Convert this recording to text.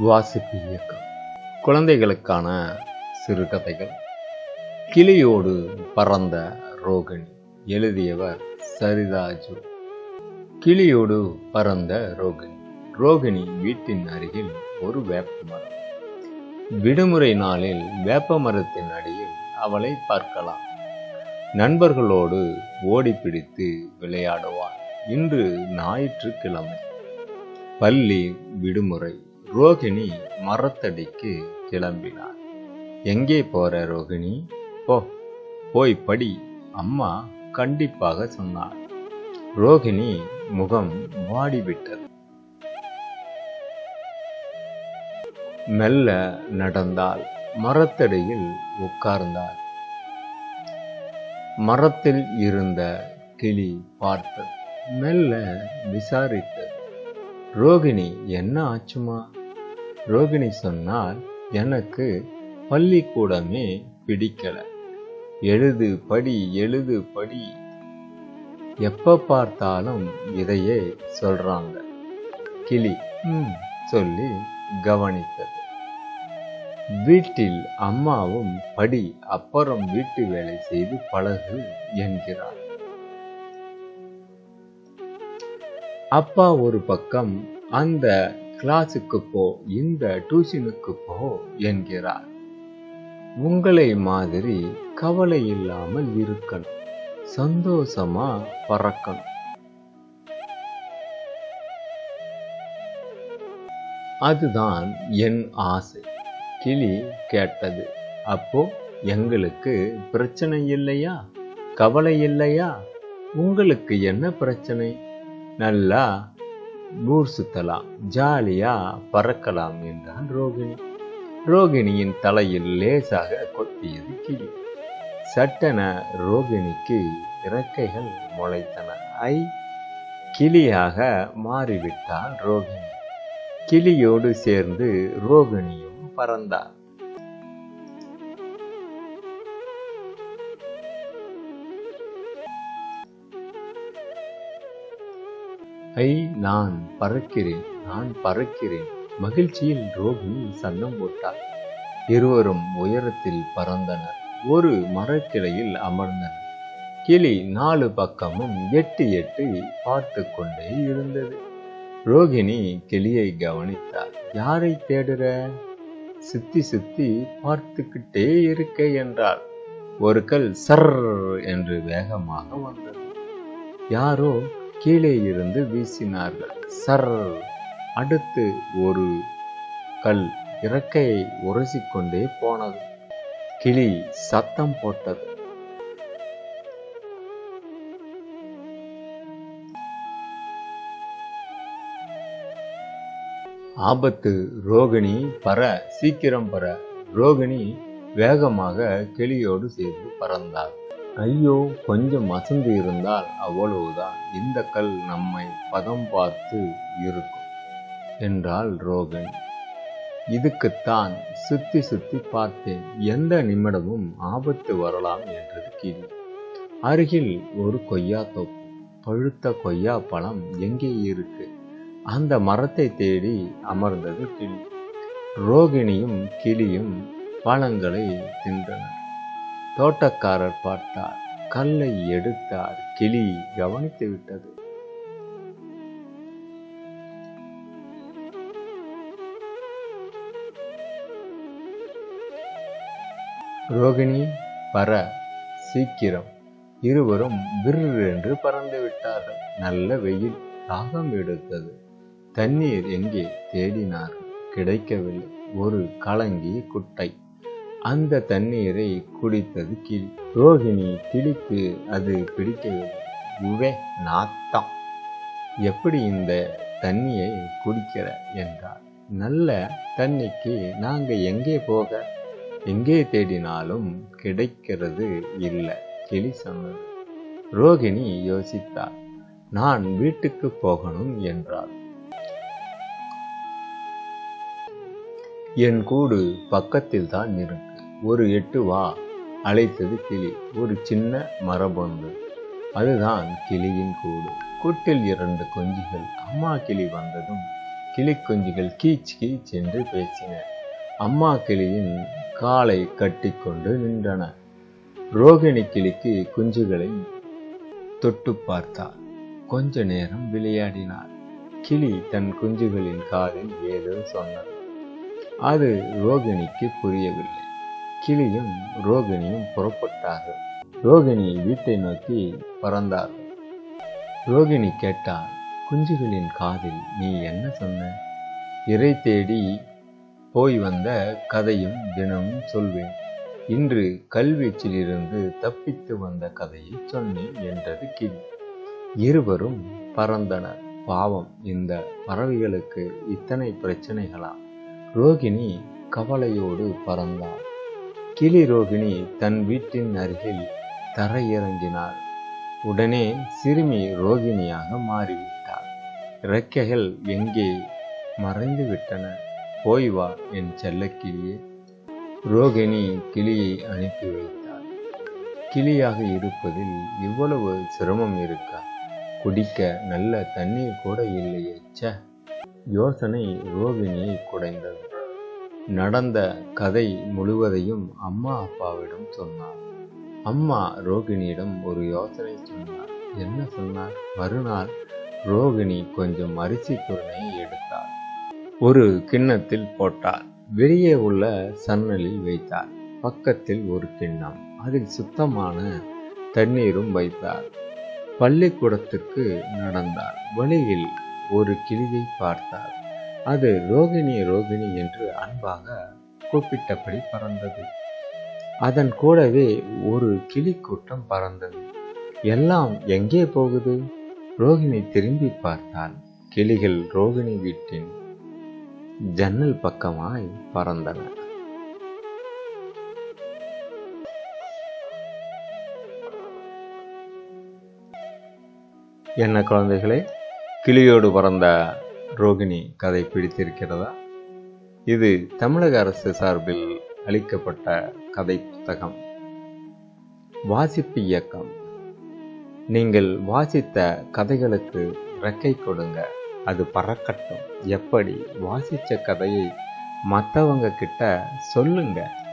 வாசிப்பு இயக்கம். குழந்தைகளுக்கான சிறுகதைகள் கிளியோடு பறந்த ரோகிணி எழுதியவர் சரிதாஜு கிளியோடு பறந்த ரோகிணி ரோகிணி வீட்டின் அருகில் ஒரு வேப்ப மரம். விடுமுறை நாளில் வேப்ப மரத்தின் அடியில் அவளை பார்க்கலாம். நண்பர்களோடு ஓடிப்பிடித்து விளையாடுவாள். இன்று ஞாயிற்றுக்கிழமை. பள்ளி விடுமுறை. ரோகிணி மரத்தடிக்கு கிளம்பினார் எங்கே போற ரோகிணி? போ போய் படி அம்மா கண்டிப்பாக சொன்னார் ரோகிணி முகம் வாடிவிட்டது மெல்ல நடந்தால் மரத்தடியில் உட்கார்ந்தார் மரத்தில் இருந்த கிளி பார்த்தது மெல்ல விசாரித்தது. ரோகிணி என்ன ஆச்சுமா ரோகிணி சொன்னால் எனக்கு பள்ளிக்கூடமே பிடிக்கல. எழுது படி எழுது படி. எப்ப பார்த்தாலும் இதையே சொல்றாங்க. கிளி ம் சொல்லி கவனித்தது. வீட்டில் அம்மாவும் படி அப்புறம் வீட்டு வேலை செய்து பழகு என்கிறார். அப்பா ஒரு பக்கம் அந்த கிளாஸுக்கு போ இந்த டியூஷனுக்கு போ என்கிறார். உங்களை மாதிரி கவலை இல்லாமல் இருக்கணும். சந்தோஷமா பறக்கணும். அதுதான் என் ஆசை. கிளி கேட்டது. அப்போ எங்களுக்கு பிரச்சனை இல்லையா? கவலை இல்லையா? உங்களுக்கு என்ன பிரச்சனை? நல்லா ஊர் சுத்தலாம் ஜாலியா பறக்கலாம் என்றான் ரோகிணி. ரோகிணியின் தலையில் லேசாக கொத்தியது கிளி. சட்டென ரோகிணிக்கு இறக்கைகள் முளைத்தன. ஐ கிளியாக மாறிவிட்டாள் ரோகிணி. கிளியோடு சேர்ந்து ரோகிணியும் பறந்தார் ஐ நான் பறக்கிறேன் நான் பறக்கிறேன். மகிழ்ச்சியில் ரோகிணி சன்னம் போட்டார் இருவரும் உயரத்தில் பறந்தனர். ஒரு மரக்கிளையில் அமர்ந்தனர். கிளி நாலு பக்கமும் எட்டு எட்டு பார்த்து கொண்டே இருந்தது. ரோகிணி கிளியை கவனித்தார் யாரை தேடுற? சுத்தி சுத்தி பார்த்துக்கிட்டே இருக்க என்றார் ஒரு கல் சர் என்று வேகமாக வந்தது. யாரோ கீழே இருந்து வீசினார்கள். சர் அடுத்து ஒரு கல் இறக்கையை உரசிக்கொண்டே போனது. கிளி சத்தம் போட்டது. ஆபத்து ரோகிணி பற சீக்கிரம் பற ரோகிணி வேகமாக கிளியோடு சேர்ந்து பறந்தார் ஐயோ கொஞ்சம் அசந்து இருந்தால் அவ்வளவுதான். இந்த கல் நம்மை பதம் பார்த்து இருக்கும் என்றாள் ரோகன் இதுக்குத்தான் சுத்தி சுத்தி பார்த்தேன். எந்த நிமிடமும் ஆபத்து வரலாம் என்றது கிளி அருகில் ஒரு கொய்யா தொப்பு. பழுத்த கொய்யா பழம் எங்கே இருக்கு? அந்த மரத்தை தேடி அமர்ந்தது கிளி. ரோகிணியும் கிளியும் பழங்களை தின்றன தோட்டக்காரர் பார்த்தார். கல்லை எடுத்தார். கிளி கவனித்து விட்டது. ரோகிணி பர சீக்கிரம். இருவரும் விர் என்று பறந்து விட்டார்கள். நல்ல வெயில் தாகம் எடுத்தது. தண்ணீர் எங்கே? தேடினார் கிடைக்கவில்லை. ஒரு கலங்கி குட்டை. அந்த தண்ணீரை குடித்தது கிளி. ரோகிணி கிளிக்கு அது பிடிக்கவில்லை. உவே நாத்தம். எப்படி இந்த தண்ணியை குடிக்கிற? என்றார் நல்ல தண்ணிக்கு நாங்கள் எங்கே போக? எங்கே தேடினாலும் கிடைக்கிறது இல்லை கிளி சொன்னது. ரோகிணி யோசித்தார் நான் வீட்டுக்கு போகணும் என்றார் என் கூடு பக்கத்தில் தான் இருக்கும் ஒரு எட்டு வா அழைத்தது கிளி. ஒரு சின்ன மரபொன்று. அதுதான் கிளியின் கூடு. கூட்டில் இரண்டு குஞ்சுகள். அம்மா கிளி வந்ததும் கிளி கொஞ்சிகள் கீச் கீச் என்று பேசின. அம்மா கிளியின் காலை கட்டிக்கொண்டு நின்றன. ரோகிணி கிளிக்கு குஞ்சுகளை தொட்டு பார்த்தாள். கொஞ்ச நேரம் விளையாடினாள். கிளி தன் குஞ்சுகளின் காலில் ஏதோ சொன்னது. அது ரோகிணிக்கு புரியவில்லை. கிளியும் ரோகிணியும் புறப்பட்டார்கள். ரோகிணி வீட்டை நோக்கி பறந்தார் ரோகிணி கேட்டான் குஞ்சுகளின் காதில் நீ என்ன சொன்ன? இறை தேடி போய் வந்த கதையும் தினமும் சொல்வேன். இன்று கல்வீச்சிலிருந்து தப்பித்து வந்த கதையை சொன்னேன் என்றது கிளி. இருவரும் பறந்தனர். பாவம் இந்த பறவைகளுக்கு இத்தனை பிரச்சனைகளா? ரோகிணி கவலையோடு பறந்தாள். கிளி ரோகிணி தன் வீட்டின் அருகில் தரையிறங்கினாள். உடனே சிறுமி ரோகிணியாக மாறிவிட்டாள். இறக்கைகள் எங்கே மறைந்து விட்டன போய் வா என் செல்லக்கிளியே. ரோகிணி கிளியை அனுப்பி வைத்தாள். கிளியாக இருப்பதில் இவ்வளவு சிரமம் இருக்கா? குடிக்க நல்ல தண்ணீர் கூட இல்லையே ச யோசனை ரோகிணியை குடைந்தது. நடந்த கதை முழுவதையும் அம்மா அப்பாவிடம் சொன்னார். அம்மா ரோகிணியிடம் ஒரு யோசனை சொன்னார். என்ன சொன்னார்? மறுநாள் ரோகிணி கொஞ்சம் அரிசி குருணையை எடுத்தார் ஒரு கிண்ணத்தில் போட்டார் வெளியே உள்ள சன்னலில் வைத்தார் பக்கத்தில் ஒரு கிண்ணம். அதில் சுத்தமான தண்ணீரும் வைத்தார் பள்ளிக்கூடத்திற்கு நடந்தார் வழியில் ஒரு கிளியை பார்த்தார் அது ரோகிணி ரோகிணி என்று அன்பாக கூப்பிட்டபடி பறந்தது. அதன் கூடவே ஒரு கிளி கூட்டம் பறந்தது. எல்லாம் எங்கே போகுது? ரோகிணி திரும்பி பார்த்தால் கிளிகள் ரோகிணி வீட்டின் ஜன்னல் பக்கமாய் பறந்தன. என்ன குழந்தைகளே? கிளியோடு பறந்த ரோகிணி கதை பிடித்திருக்கிறதா? இது தமிழக அரசு சார்பில் அளிக்கப்பட்ட கதை புத்தகம். வாசிப்பு இயக்கம். நீங்கள் வாசித்த கதைகளுக்கு ரெக்கை கொடுங்க. அது பறக்கட்டும். எப்படி வாசித்த கதையை மற்றவங்க கிட்ட சொல்லுங்கள்